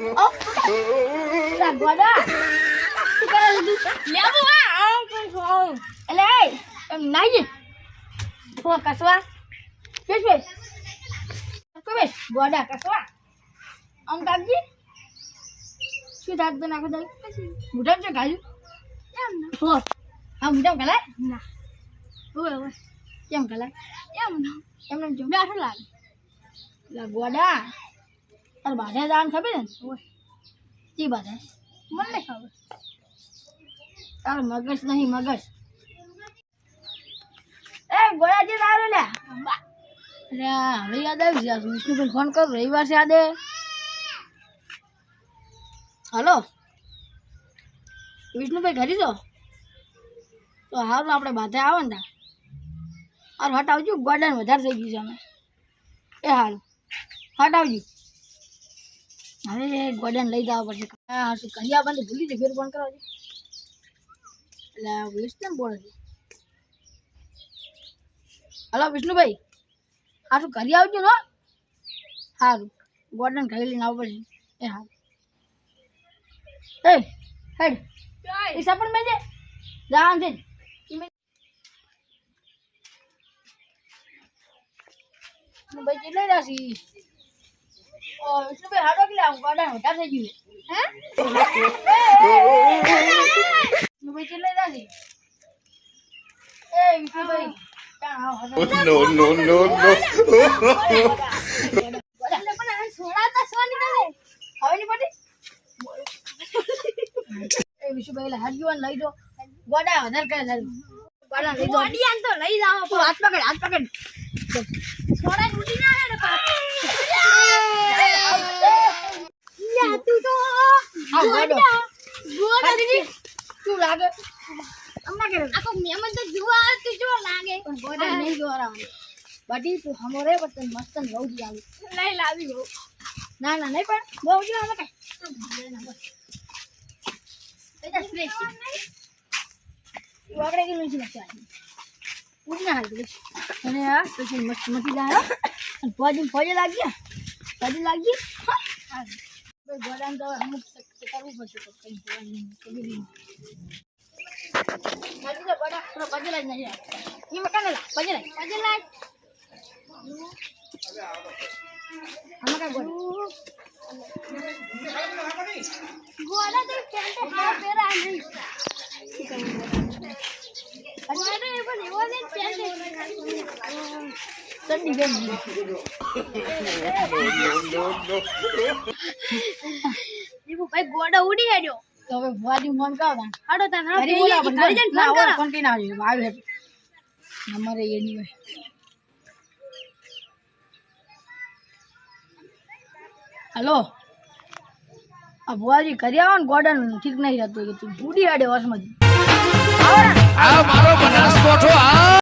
no, no. પેલા ગોડા શું કરે છે તું લેવું આ આમ કઈ ખાઉં એટલે એ એમ નાઈ ફો કસવા બેસ બેસ કસવા બેસ ગોડા કસવા આમ કાપજી શું દાંત તો નાખો દઈ મોઢામાં છે ગાયું એમ ના હો હા મોઢામાં ગલાય ના હોય હોય કેમ ગલાય એમ ના તાર બાધે દાન ખબર ને? જી કી મને ખબર. તાર મગજ નહીં, મગજ. એ ગોળાજી તારું લે. અરે હવે યાદ આવી ગયા. વિષ્ણુભાઈ ફોન કર રવિવાર છે આદે હલો. વિષ્ણુભાઈ ઘરી છો? તો હારું આપણે બાધે આવો ને તાર હટાવજો. ગોડાને વધારે થઈ ગયું છે અમે એ હારું હટ આવજો હવે ગોડાને લઈ જવા પડશે. હા શું કરિયા બંધ ભૂલી જાય ફેર ફોન કરવા એટલે વિષ્ણુ બોલે છે? હલો વિષ્ણુભાઈ. હા શું કરી આવજો ને? સારું ગોડાને ઘરે લઈને આવવું પડશે. એ હા. એ હેડ. એ સપન મેં જા છે. ભાઈ કેટલા રાશી ઓ વિષ્ણુભાઈ હાડો કે આવું ગોડાને વધારે થઈ ગયું હે વિષ્ણુભાઈ કેટલી રાશી એ વિષ્ણુભાઈ ક્યાં આવો હતો? No, no, no, no. લઈ દો ગોડા વધારે કરે ગોડા લઈ દો તો લઈ જાઓ હાથ પકડ હાથ પકડ છોડા તૂટી ના હે ને તું તો હા ગોડો ગોડા દીદી શું લાગે? હમણાં કરે આખો મેમન તો જોવા તું જો લાગે. પણ ગોડા નહીં જોવાનું બટી તું હમો રે પણ તને મસ્ત બહુ જ આવી લઈ લાવી હો ના ના નહીં પણ બહુ જ આવે કઈ. એટલે ફ્રેશ તું આગળ ગઈ નથી નથી આવી? ઉડી ના હાલ અને આ પછી મસ્ત મટી જાય અને ફોજી ફોજે લાગી ફોજી લાગી હા. ભાઈ તો અમુક કરવું પડશે તો કંઈ જોવાનું કદી નહીં જલ્દી તો ગોડા થોડો પગે લાગ નહીં એમાં કાને લાગ પગે લાગ પગે લાગ આમાં કાંઈ ગોડા ગોડા તો પેન્ટ હા પેરા નહીં ગોડા એ પણ એવો ને પેન્ટ ચડ્ડી ગઈ નહીં. દીપુ ભાઈ ગોડા ઉડી હેડ્યો તો હવે ભુવાજી ફોન કરો. હાડો તા ના કરી જઈને ફોન કરો ફોન કરીને આવજો. આવ્યો હેઠ. નંબર એની હોય. હલો આ ભુવાજી કરી આવો ને ગોડન ઠીક નહીં રહેતું કે તું ઉડી આડે વસમાંથી આવો મારો બનાસકોઠો આ